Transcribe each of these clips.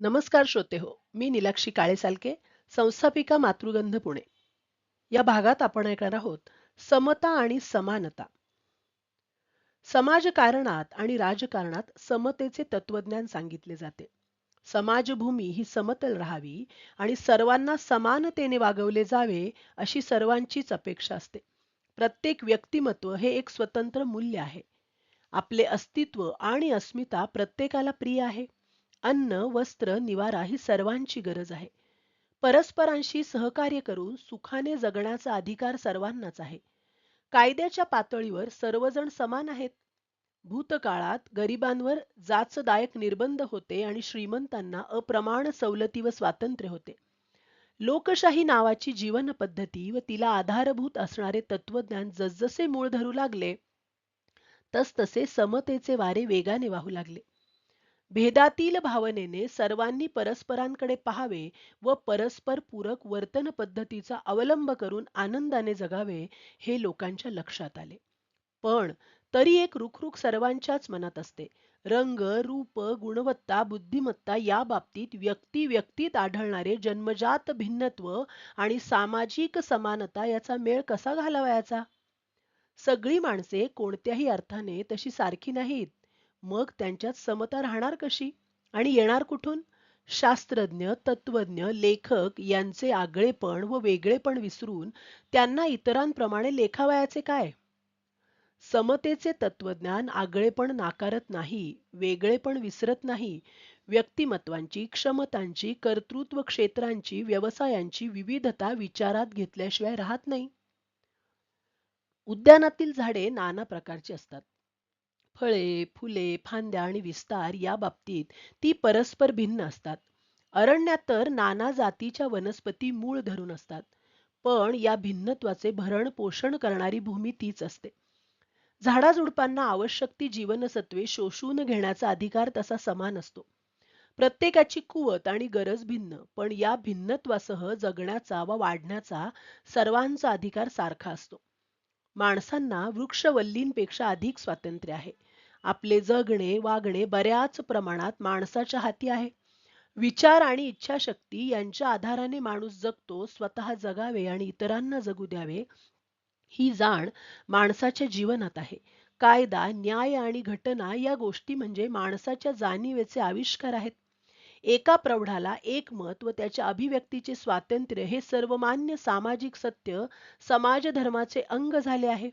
नमस्कार श्रोते हो मी नीलाक्षी काळेसालके संस्थापिका मातृगंध पुणे. या भागात आपण ऐकणार आहोत समता आणि समानता. समाजकारणात आणि राजकारणात समतेचे तत्वज्ञान सांगितले जाते. समाजभूमी ही समतल राहावी आणि सर्वांना समानतेने वागवले जावे अशी सर्वांचीच अपेक्षा असते. प्रत्येक व्यक्तिमत्व हे एक स्वतंत्र मूल्य आहे. आपले अस्तित्व आणि अस्मिता प्रत्येकाला प्रिय आहे. अन्न वस्त्र निवारा ही सर्वांची गरज आहे. परस्परांशी सहकार्य करून सुखाने जगण्याचा अधिकार सर्वांनाच आहे. कायद्याच्या पातळीवर सर्वजण समान आहेत. भूतकाळात गरिबांवर जाचदायक निर्बंध होते आणि श्रीमंतांना अप्रमाण सवलती व स्वातंत्र्य होते. लोकशाही नावाची जीवन पद्धती व तिला आधारभूत असणारे तत्वज्ञान जसजसे मूळ धरू लागले तसतसे समतेचे वारे वेगाने वाहू लागले. भेदातील भावनेने सर्वांनी परस्परांकडे पाहावे व परस्पर पूरक वर्तन पद्धतीचा अवलंब करून आनंदाने जगावे हे लोकांच्या लक्षात आले. पण तरी एक रुखरुख सर्वांच्याच मनात असते. रंग रूप गुणवत्ता बुद्धिमत्ता या बाबतीत व्यक्ती व्यक्तीत आढळणारे जन्मजात भिन्नत्व आणि सामाजिक समानता याचा मेळ कसा घालावयाचा? सगळी माणसे कोणत्याही अर्थाने तशी सारखी नाहीत. मग त्यांच्यात समता राहणार कशी? आणि येणार कुठून? शास्त्रज्ञ तत्वज्ञ लेखक यांचे आगळेपण व वेगळेपण विसरून त्यांना इतरांप्रमाणे लेखावयाचे काय? समतेचे तत्वज्ञान आगळेपण नाकारत नाही वेगळेपण विसरत नाही. व्यक्तिमत्वांची क्षमतांची कर्तृत्व क्षेत्रांची व्यवसायांची विविधता विचारात घेतल्याशिवाय राहत नाही. उद्यानातील झाडे नाना प्रकारची असतात. फळे फुले फांद्या आणि विस्तार या बाबतीत ती परस्पर भिन्न असतात. अरण्यात तर नाना जातीच्या वनस्पती मूळ धरून असतात. पण या भिन्नत्वाचे भरण पोषण करणारी भूमी तीच असते. झाडाझुडपांना आवश्यक ती जीवनसत्वे शोषून घेण्याचा अधिकार तसा समान असतो. प्रत्येकाची कुवत आणि गरज भिन्न पण या भिन्नत्वासह जगण्याचा व वाढण्याचा सर्वांचा अधिकार सारखा असतो. माणसांना वृक्षवल्लींपेक्षा अधिक स्वातंत्र्य आहे. आपले जगणे वागणे बऱ्याच प्रमाणात माणसाच्या हाती आहे. विचार आणि इच्छाशक्ती यांच्या आधाराने माणूस जगतो स्वतः जगावे आणि इतरांना जगू द्यावे ही जाण माणसाच्या जीवनात आहे. कायदा न्याय आणि घटना या गोष्टी म्हणजे माणसाच्या जाणीवेचे आविष्कार आहेत. एका प्रौढाला एक मत व त्याच्या अभिव्यक्तीचे स्वातंत्र्य हे सर्वमान्य सामाजिक सत्य समाजधर्माचे अंग झाले आहे.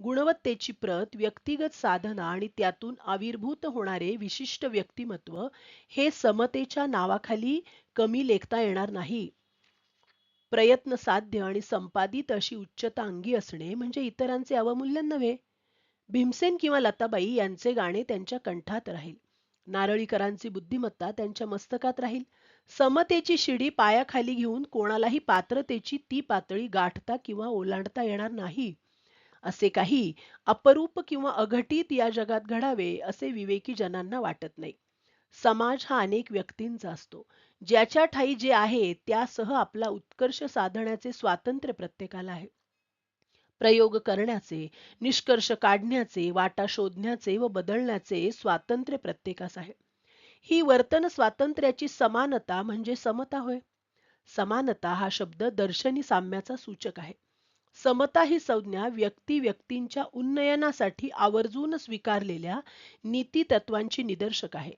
गुणवत्तेची प्रत व्यक्तिगत साधना आणि त्यातून आविर्भूत होणारे विशिष्ट व्यक्तिमत्व हे समतेच्या नावाखाली कमी लेखता येणार नाही. प्रयत्न साध्य आणि संपादित अशी उच्चता अंगी असणे म्हणजे इतरांचे अवमूल्यन नव्हे. भीमसेन किंवा लताबाई यांचे गाणे त्यांच्या कंठात राहील. नारळीकरांची बुद्धिमत्ता त्यांच्या मस्तकात राहील. समतेची शिडी पायाखाली घेऊन कोणालाही पात्रतेची ती पातळी गाठता किंवा ओलांडता येणार नाही. असे काही अपरूप किंवा अघटित या जगात घडावे असे विवेकी जनांना वाटत नाही. समाज हा अनेक व्यक्तींचा असतो. ज्याच्या ठाई जे आहे त्यासह आपला उत्कर्ष साधण्याचे स्वातंत्र्य प्रत्येकाला आहे. प्रयोग करण्याचे निष्कर्ष काढण्याचे वाटा शोधण्याचे व बदलण्याचे स्वातंत्र्य प्रत्येकास आहे. ही वर्तन स्वातंत्र्याची समानता म्हणजे समता होय. समानता हा शब्द दर्शनी साम्याचा सूचक आहे. समता ही संज्ञा व्यक्ती व्यक्तींच्या उन्नयनासाठी आवर्जून स्वीकारलेल्या नीती तत्वांची निदर्शक आहे.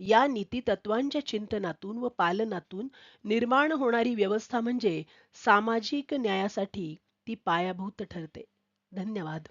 या नीती तत्वांच्या चिंतनातून व पालनातून निर्माण होणारी व्यवस्था म्हणजे सामाजिक न्यायासाठी ती पायाभूत ठरते. धन्यवाद.